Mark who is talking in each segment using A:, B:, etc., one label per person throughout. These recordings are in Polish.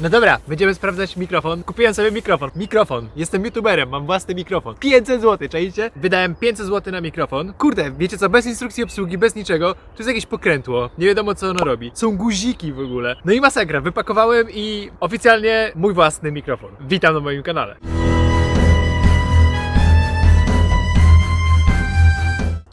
A: No dobra, będziemy sprawdzać mikrofon. Kupiłem sobie mikrofon. Mikrofon. Jestem youtuberem, mam własny mikrofon. 500 zł, czajcie? Wydałem 500 zł na mikrofon. Kurde, wiecie co, bez instrukcji obsługi, bez niczego. To jest jakieś pokrętło. Nie wiadomo co ono robi. Są guziki w ogóle. No i masakra, wypakowałem i oficjalnie mój własny mikrofon. Witam na moim kanale.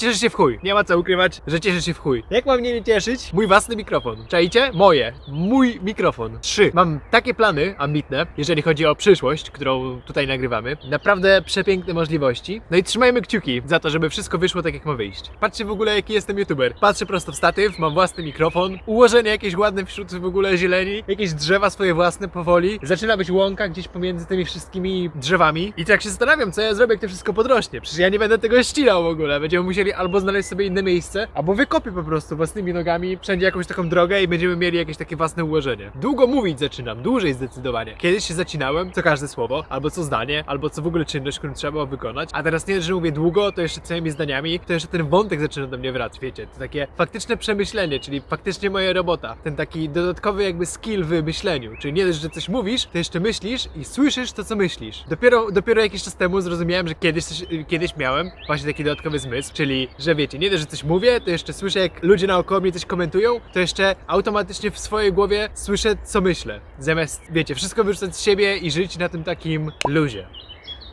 A: Cieszę się w chuj. Nie ma co ukrywać, że cieszę się w chuj. Jak mam mnie nie cieszyć? Mój własny mikrofon. Czajcie? Moje. Mój mikrofon. Trzy. Mam takie plany ambitne, jeżeli chodzi o przyszłość, którą tutaj nagrywamy. Naprawdę przepiękne możliwości. No i trzymajmy kciuki za to, żeby wszystko wyszło tak jak ma wyjść. Patrzcie w ogóle jaki jestem youtuber. Patrzę prosto w statyw, mam własny mikrofon, ułożenie jakieś ładne wśród w ogóle zieleni, jakieś drzewa swoje własne powoli. Zaczyna być łąka gdzieś pomiędzy tymi wszystkimi drzewami. I tak się zastanawiam, co ja zrobię, jak to wszystko podrośnie. Przecież ja nie będę tego ścinał w ogóle. Będziemy musieli albo znaleźć sobie inne miejsce, albo wykopię po prostu własnymi nogami wszędzie jakąś taką drogę i będziemy mieli jakieś takie własne ułożenie. Długo mówić zaczynam, dłużej zdecydowanie. Kiedyś się zacinałem, co każde słowo, albo co zdanie, albo co w ogóle czynność, którą trzeba było wykonać. A teraz nie, że mówię długo, to jeszcze całymi zdaniami, to jeszcze ten wątek zaczyna do mnie wracać, wiecie. To takie faktyczne przemyślenie, czyli faktycznie moja robota. Ten taki dodatkowy jakby skill w myśleniu. Czyli nie dość, że coś mówisz, to jeszcze myślisz i słyszysz to, co myślisz. Dopiero, dopiero jakiś czas temu zrozumiałem, że kiedyś, coś, kiedyś miałem właśnie taki dodatkowy zmysł, czyli, że wiecie, nie dość, że coś mówię, to jeszcze słyszę, jak ludzie naokoło mnie coś komentują, to jeszcze automatycznie w swojej głowie słyszę, co myślę. Zamiast, wiecie, wszystko wyrzucać z siebie i żyć na tym takim luzie.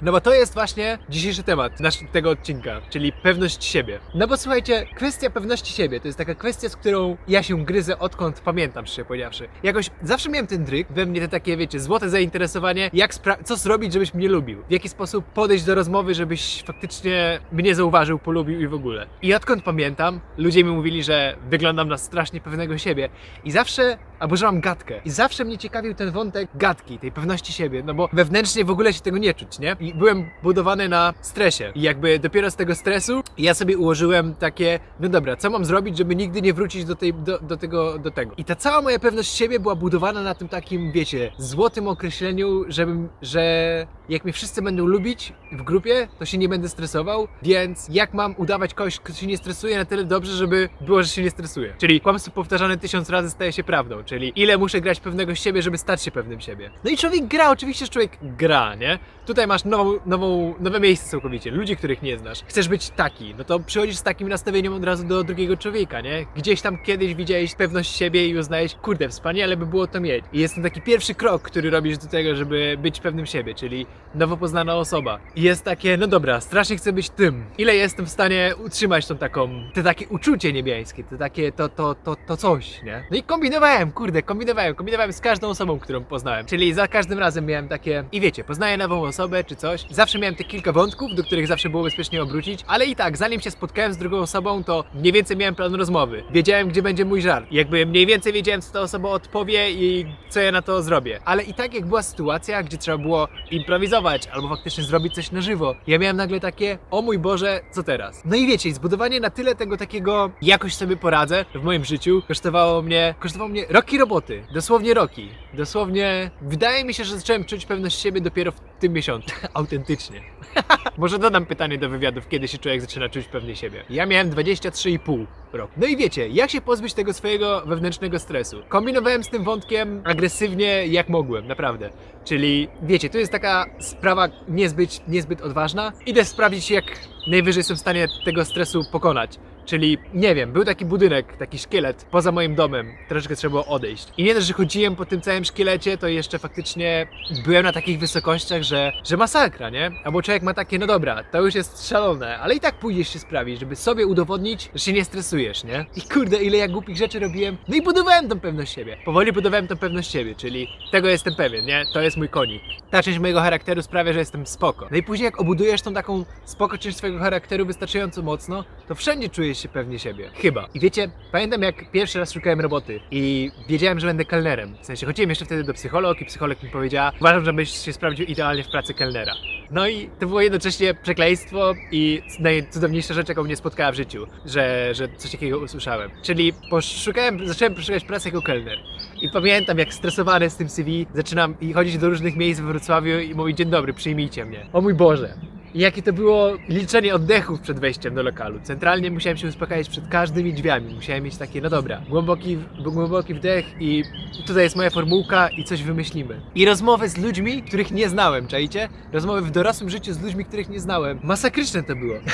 A: No bo to jest właśnie dzisiejszy temat nasz, tego odcinka, czyli pewność siebie. No bo słuchajcie, kwestia pewności siebie to jest taka kwestia, z którą ja się gryzę odkąd pamiętam, szczerze powiedziawszy. Jakoś zawsze miałem ten dryk, we mnie te takie, wiecie, złote zainteresowanie, jak co zrobić, żebyś mnie lubił. W jaki sposób podejść do rozmowy, żebyś faktycznie mnie zauważył, polubił i w ogóle. I odkąd pamiętam, ludzie mi mówili, że wyglądam na strasznie pewnego siebie. I zawsze, albo że mam gadkę. I zawsze mnie ciekawił ten wątek gadki, tej pewności siebie, no bo wewnętrznie w ogóle się tego nie czuć, nie? Byłem budowany na stresie. I jakby dopiero z tego stresu ja sobie ułożyłem takie, no dobra, co mam zrobić, żeby nigdy nie wrócić do, tej, do, do, tego, do tego. I ta cała moja pewność siebie była budowana na tym takim, wiecie, złotym określeniu, żebym, że jak mnie wszyscy będą lubić w grupie, to się nie będę stresował, więc jak mam udawać kogoś, kto się nie stresuje na tyle dobrze, żeby było, że się nie stresuje. Czyli kłamstwo powtarzane tysiąc razy staje się prawdą, czyli ile muszę grać pewnego siebie, żeby stać się pewnym siebie. No i człowiek gra, oczywiście człowiek gra, nie? Tutaj masz nową, nową, nowe miejsce całkowicie, ludzi, których nie znasz. Chcesz być taki, no to przychodzisz z takim nastawieniem od razu do drugiego człowieka, nie? Gdzieś tam kiedyś widziałeś pewność siebie i uznałeś, kurde, wspaniale by było to mieć. I jest ten taki pierwszy krok, który robisz do tego, żeby być pewnym siebie, czyli nowo poznana osoba. I jest takie, no dobra, strasznie chcę być tym. Ile jestem w stanie utrzymać tą taką, te takie uczucie niebiańskie, te takie, to, to, to, to coś, nie? No i kombinowałem, kurde, kombinowałem, kombinowałem z każdą osobą, którą poznałem. Czyli za każdym razem miałem takie, i wiecie, poznaję nową osobę czy coś. Zawsze miałem te kilka wątków, do których zawsze było bezpiecznie obrócić, ale i tak, zanim się spotkałem z drugą osobą, to mniej więcej miałem plan rozmowy. Wiedziałem, gdzie będzie mój żart. Jakby mniej więcej wiedziałem, co ta osoba odpowie i co ja na to zrobię. Ale i tak, jak była sytuacja, gdzie trzeba było improwizować albo faktycznie zrobić coś na żywo, ja miałem nagle takie, o mój Boże, co teraz? No i wiecie, zbudowanie na tyle tego takiego, jakoś sobie poradzę w moim życiu, kosztowało mnie, kosztowało mnie roki roboty. Dosłownie roki. Dosłownie, wydaje mi się, że zacząłem czuć pewność siebie dopiero w tym miesiącu. Autentycznie. Może dodam pytanie do wywiadów, kiedy się człowiek zaczyna czuć pewny siebie. Ja miałem 23,5 roku. No i wiecie, jak się pozbyć tego swojego wewnętrznego stresu? Kombinowałem z tym wątkiem agresywnie jak mogłem, naprawdę. Czyli wiecie, to jest taka sprawa niezbyt, niezbyt odważna. Idę sprawdzić, jak najwyżej jestem w stanie tego stresu pokonać. Czyli, nie wiem, był taki budynek, taki szkielet poza moim domem, troszeczkę trzeba było odejść. I nie dość, że chodziłem po tym całym szkielecie, to jeszcze faktycznie byłem na takich wysokościach, że, że masakra, nie? Albo człowiek ma takie, no dobra, to już jest szalone, ale i tak pójdziesz się sprawić, żeby sobie udowodnić, że się nie stresujesz, nie? I kurde, ile ja głupich rzeczy robiłem. No i budowałem tą pewność siebie. Powoli budowałem tą pewność siebie, czyli tego jestem pewien, nie? To jest mój konik. Ta część mojego charakteru sprawia, że jestem spoko. No i później jak obudujesz tą taką spoko część swojego charakteru wystarczająco mocno, to wszędzie czujesz pewnie siebie. Chyba. I wiecie, pamiętam jak pierwszy raz szukałem roboty i wiedziałem, że będę kelnerem. W sensie chodziłem jeszcze wtedy do psycholog i psycholog mi powiedziała, uważam, żebyś się sprawdził idealnie w pracy kelnera. No i to było jednocześnie przekleństwo i najcudowniejsza rzecz, jaką mnie spotkała w życiu, że, że coś takiego usłyszałem. Czyli poszukałem, zacząłem poszukać pracy jako kelner. I pamiętam, jak stresowany z tym CV, zaczynam i chodzić do różnych miejsc w Wrocławiu i mówić, dzień dobry, przyjmijcie mnie. O mój Boże. I jakie to było liczenie oddechów przed wejściem do lokalu. Centralnie musiałem się uspokajać przed każdymi drzwiami. Musiałem mieć takie, no dobra, głęboki, głęboki wdech i tutaj jest moja formułka i coś wymyślimy. I rozmowy z ludźmi, których nie znałem, czajcie? Rozmowy w dorosłym życiu z ludźmi, których nie znałem. Masakryczne to było.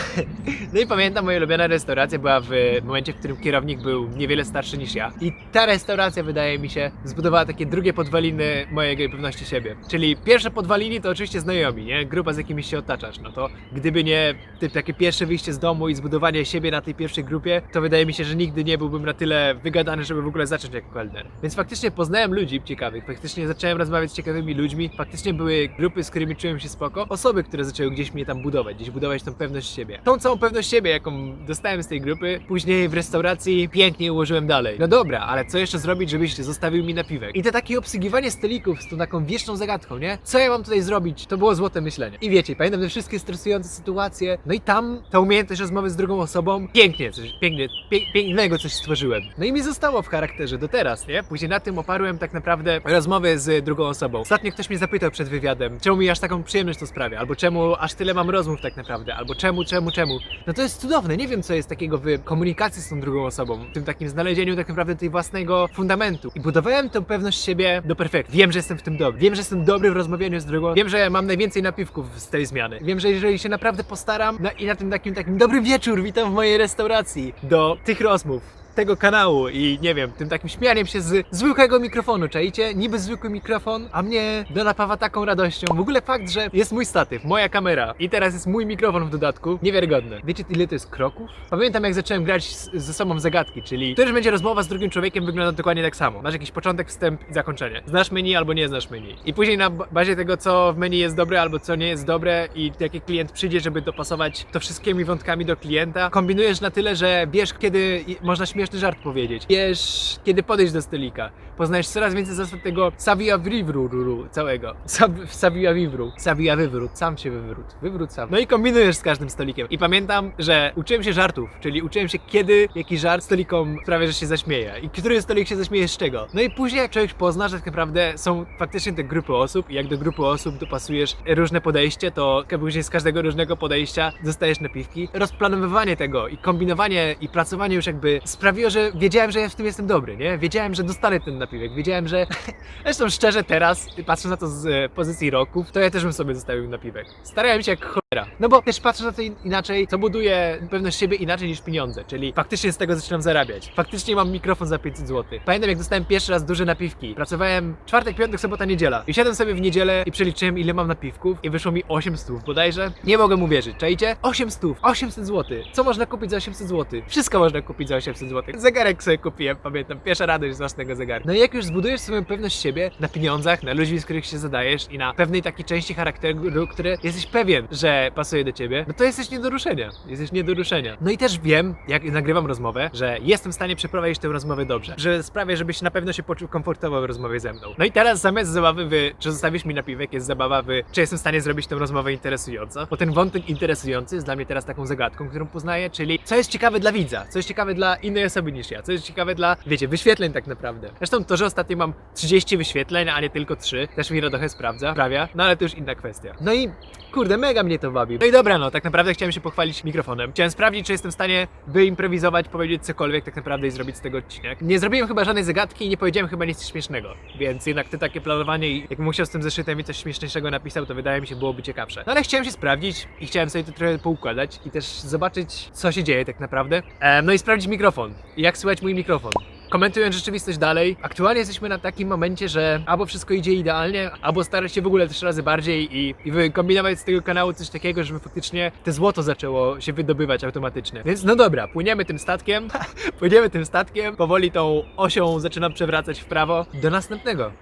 A: No i pamiętam, moja ulubiona restauracja była w momencie, w którym kierownik był niewiele starszy niż ja. I ta restauracja, wydaje mi się, zbudowała takie drugie podwaliny mojej pewności siebie. Czyli pierwsze podwaliny to oczywiście znajomi, nie? Grupa, z jakimiś się otaczasz. No to gdyby nie ty, takie pierwsze wyjście z domu i zbudowanie siebie na tej pierwszej grupie, to wydaje mi się, że nigdy nie byłbym na tyle wygadany, żeby w ogóle zacząć jako kelner. Więc faktycznie poznałem ludzi ciekawych, faktycznie zacząłem rozmawiać z ciekawymi ludźmi, faktycznie były grupy, z którymi czułem się spoko, osoby, które zaczęły gdzieś mnie tam budować, gdzieś budować tą pewność siebie. Tą całą pewność siebie, jaką dostałem z tej grupy, później w restauracji pięknie ułożyłem dalej. No dobra, ale co jeszcze zrobić, żebyś zostawił mi napiwek? I to takie obsługiwanie stolików z tą taką wieczną zagadką, nie? Co ja mam tutaj zrobić? To było złote myślenie. I wiecie, pamiętam te wszystkie stresujące sytuacje, no i tam ta umiejętność rozmowy z drugą osobą, pięknie, coś, pięknie, pie, pięknego coś stworzyłem. No i mi zostało w charakterze do teraz, nie? Później na tym oparłem tak naprawdę rozmowy z drugą osobą. Ostatnio ktoś mnie zapytał przed wywiadem, czemu mi aż taką przyjemność to sprawia, albo czemu aż tyle mam rozmów tak naprawdę, albo czemu, czemu, czemu. No to jest cudowne, nie wiem co jest takiego w komunikacji z tą drugą osobą, w tym takim znalezieniu tak naprawdę tej własnego fundamentu. I budowałem tę pewność siebie do perfekcji. Wiem, że jestem w tym dobry, wiem, że jestem dobry w rozmawianiu z drugą, wiem, że mam najwięcej napiwków z tej zmiany. Wiem, że jeżeli się naprawdę postaram no i na tym takim takim dobry wieczór, witam w mojej restauracji, do tych rozmów, tego kanału i nie wiem, tym takim śmianiem się z zwykłego mikrofonu, czajcie? Niby zwykły mikrofon, a mnie napawa taką radością. W ogóle fakt, że jest mój statyw, moja kamera i teraz jest mój mikrofon w dodatku, niewiarygodne. Wiecie ile to jest kroków? Pamiętam jak zacząłem grać ze sobą zagadki, czyli któryż będzie rozmowa z drugim człowiekiem wygląda dokładnie tak samo. Masz jakiś początek, wstęp i zakończenie. Znasz menu albo nie znasz menu. I później na ba- bazie tego, co w menu jest dobre albo co nie jest dobre i jaki klient przyjdzie, żeby dopasować to wszystkimi wątkami do klienta, kombinujesz na tyle, że wiesz, kiedy można śmieszny żart powiedzieć. Wiesz, kiedy podejść do stolika. Poznajesz coraz więcej zasad tego savia vivru całego. Sav- Savia vivru. Savia wywrót. Sam się wywrót. Wywrót sam. No i kombinujesz z każdym stolikiem. I pamiętam, że uczyłem się żartów, czyli uczyłem się kiedy jaki żart stolikom sprawia, że się zaśmieje. I który stolik się zaśmieje z czego. No i później jak człowiek pozna, że tak naprawdę są faktycznie te grupy osób i jak do grupy osób dopasujesz różne podejście, to później z każdego różnego podejścia dostajesz napiwki. Rozplanowywanie tego i kombinowanie i pracowanie już jakby sprawiło, że wiedziałem, że ja w tym jestem dobry, nie? Wiedziałem, że dostanę ten napiwek. Wiedziałem, że zresztą szczerze teraz, patrząc na to z e, pozycji roków, to ja też bym sobie zostawił napiwek. Starałem się jak cholera. No bo też patrzę na to in- inaczej, co buduje pewność siebie inaczej niż pieniądze, czyli faktycznie z tego zaczynam zarabiać. Faktycznie mam mikrofon za 500 zł. Pamiętam jak dostałem pierwszy raz duże napiwki. Pracowałem czwartek, piątek, sobota, niedziela. I siadłem sobie w niedzielę i przeliczyłem ile mam napiwków i wyszło mi 8 stów bodajże. Nie mogę mu wierzyć, czajcie? 8 stów, 800 zł. Co można kupić za 800 zł? Wszystko można kupić za 800 zł. Zegarek sobie kupiłem, pamiętam, pierwsza radość z własnego zegarka. No i jak już zbudujesz swoją pewność siebie na pieniądzach, na ludzi, z których się zadajesz i na pewnej takiej części charakteru, które jesteś pewien, że pasuje do ciebie, no to jesteś nie do ruszenia. Jesteś nie do ruszenia. No i też wiem, jak nagrywam rozmowę, że jestem w stanie przeprowadzić tę rozmowę dobrze. Że sprawię, żebyś na pewno się poczuł komfortowo w rozmowie ze mną. No i teraz zamiast zabawy w, czy zostawisz mi napiwek, jest zabawa w, czy jestem w stanie zrobić tę rozmowę interesująco. Bo ten wątek interesujący jest dla mnie teraz taką zagadką, którą poznaję, czyli co jest ciekawe dla widza, co jest ciekawe dla innej osoby niż ja, co jest ciekawe dla, wiecie, wyświetleń tak naprawdę. Zresztą to, że ostatnio mam 30 wyświetleń, a nie tylko 3, też mi trochę sprawdza, sprawia, no ale to już inna kwestia. No i kurde, mega mnie to bawi. No i dobra, no tak naprawdę chciałem się pochwalić mikrofonem. Chciałem sprawdzić, czy jestem w stanie wyimprowizować, powiedzieć cokolwiek tak naprawdę i zrobić z tego odcinek. Nie zrobiłem chyba żadnej zagadki i nie powiedziałem chyba nic śmiesznego, więc jednak te takie planowanie i jakbym musiał z tym zeszytem i coś śmieszniejszego napisał, to wydaje mi się byłoby ciekawsze. No ale chciałem się sprawdzić i chciałem sobie to trochę poukładać i też zobaczyć, co się dzieje tak naprawdę. Em, no i sprawdzić mikrofon. Jak słychać mój mikrofon. Komentując rzeczywistość dalej, aktualnie jesteśmy na takim momencie, że albo wszystko idzie idealnie, albo starać się w ogóle trzy razy bardziej i, i wykombinować z tego kanału coś takiego, żeby faktycznie te złoto zaczęło się wydobywać automatycznie. Więc no dobra, płyniemy tym statkiem, płyniemy tym statkiem, powoli tą osią zaczynam przewracać w prawo do następnego.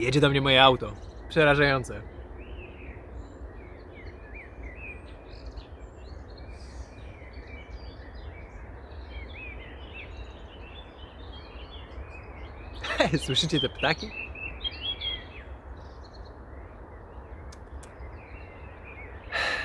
A: Jedzie do mnie moje auto. Przerażające. Słyszycie te ptaki?